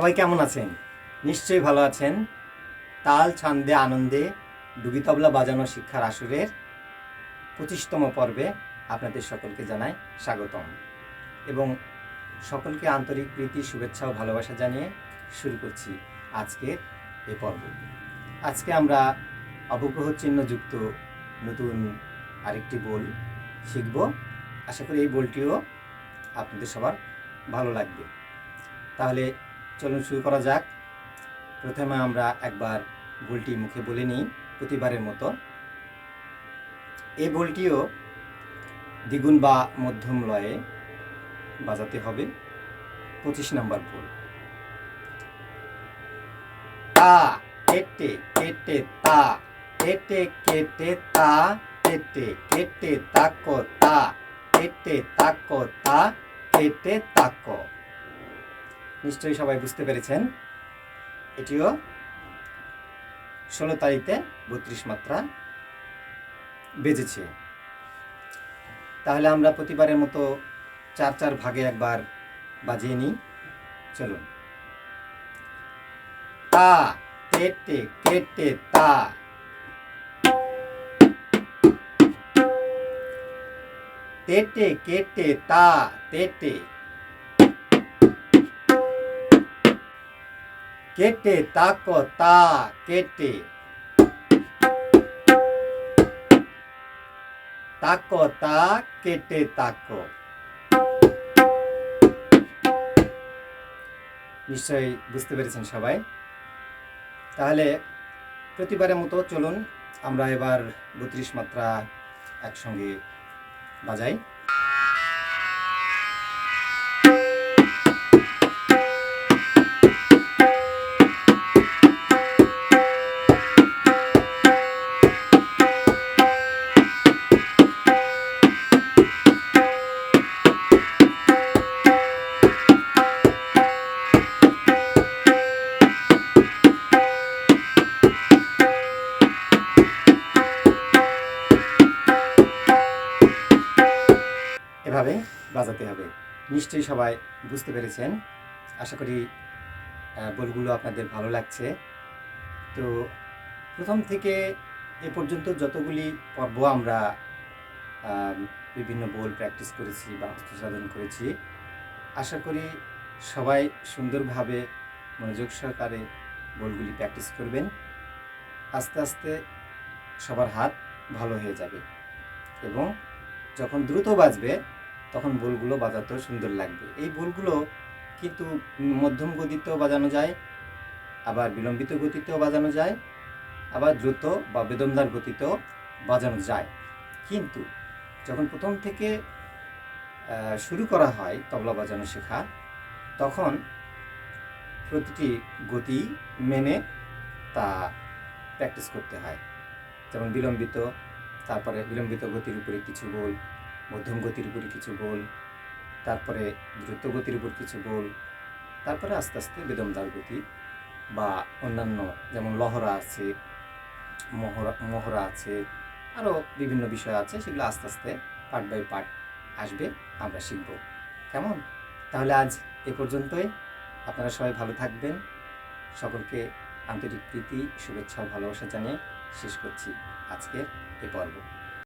সবাই কেমন আছেন? নিশ্চয়ই ভালো আছেন। তাল ছান্দে আনন্দে ডুবি তবলা বাজানো শিক্ষার আসরের পঁচিশতম পর্বে আপনাদের সকলকে জানাই স্বাগতম এবং সকলকে আন্তরিক প্রীতি, শুভেচ্ছা ও ভালোবাসা জানিয়ে শুরু করছি আজকের এ পর্ব। আজকে আমরা অবগ্রহ চিহ্নযুক্ত নতুন আরেকটি বল শিখব। আশা করি এই বলটিও আপনাদের সবার ভালো লাগবে। তাহলে চলুন শুরু করা যাক। প্রথমে আমরা একবার বলটি মুখে বলে নিই প্রতিবারের মতো। এই বলটিও দ্বিগুণ বা মধ্যম লয়ে বাজাতে হবে। পঁচিশ নাম্বার বল তা, কেটে কেটে, তা, কেটে কেটে, তা, কেটে কেটে, তাকো, তা, কেটে, তাকো, তা, কেটে, তাকো। নিশ্চয়ই সবাই বুঝতে পেরেছেন। এটিও ষোলো তারিখে বত্রিশ মাত্রা বেজেছে। তাহলে আমরা প্রতিবারের মতো চার চার ভাগে একবার বাজিয়ে নিই। চলুন। তা, কেটে কেটে, তা। তেটে, কেটে, তা, তেটে। কেটে, তাকো, তা, কেটে। তাকো, তা, কেটে, তাকো। নিশ্চয়ই বুঝতে পেরেছেন সবাই। তাহলে প্রতিবারের মতো চলুন, আমরা এবার বত্রিশ মাত্রা একসঙ্গে বাজাই। বাজাতে হবে। নিশ্চয়ই সবাই বুঝতে পেরেছেন। আশা করি বলগুলো আপনাদের ভালো লাগছে। তো প্রথম থেকে এ পর্যন্ত যতগুলি পর্ব আমরা বিভিন্ন বল প্র্যাকটিস করেছি বা হস্তসাধন করেছি, আশা করি সবাই সুন্দরভাবে মনোযোগ সহকারে বলগুলি প্র্যাকটিস করবেন। আস্তে আস্তে সবার হাত ভালো হয়ে যাবে এবং যখন দ্রুত বাজবে তখন বোলগুলো বাজাতেও সুন্দর লাগবে। এই বোলগুলো কিন্তু মধ্যম গতিতেও বাজানো যায়, আবার বিলম্বিত গতিতেও বাজানো যায়, আবার দ্রুত বা বেদমদার গতিতেও বাজানো যায়। কিন্তু যখন প্রথম থেকে শুরু করা হয় তবলা বাজানো শেখা, তখন প্রতিটি গতি মেনে তা প্র্যাকটিস করতে হয়। যেমন বিলম্বিত, তারপরে বিলম্বিত গতির উপরে কিছু বল মধ্যম গতির উপরে কিছু বল তারপরে দ্রুত গতির উপর কিছু বল তারপরে আস্তে আস্তে বেদমদার গতি বা অন্যান্য যেমন লহরা আছে, মহরা মহড়া আছে, আরও বিভিন্ন বিষয় আছে, সেগুলো আস্তে আস্তে পার্ট বাই পার্ট আসবে, আমরা শিখব। কেমন? তাহলে আজ এ পর্যন্তই। আপনারা সবাই ভালো থাকবেন। সকলকে আন্তরিক প্রীতি, শুভেচ্ছা ভালোবাসা জানিয়ে শেষ করছি আজকের এ পর্ব।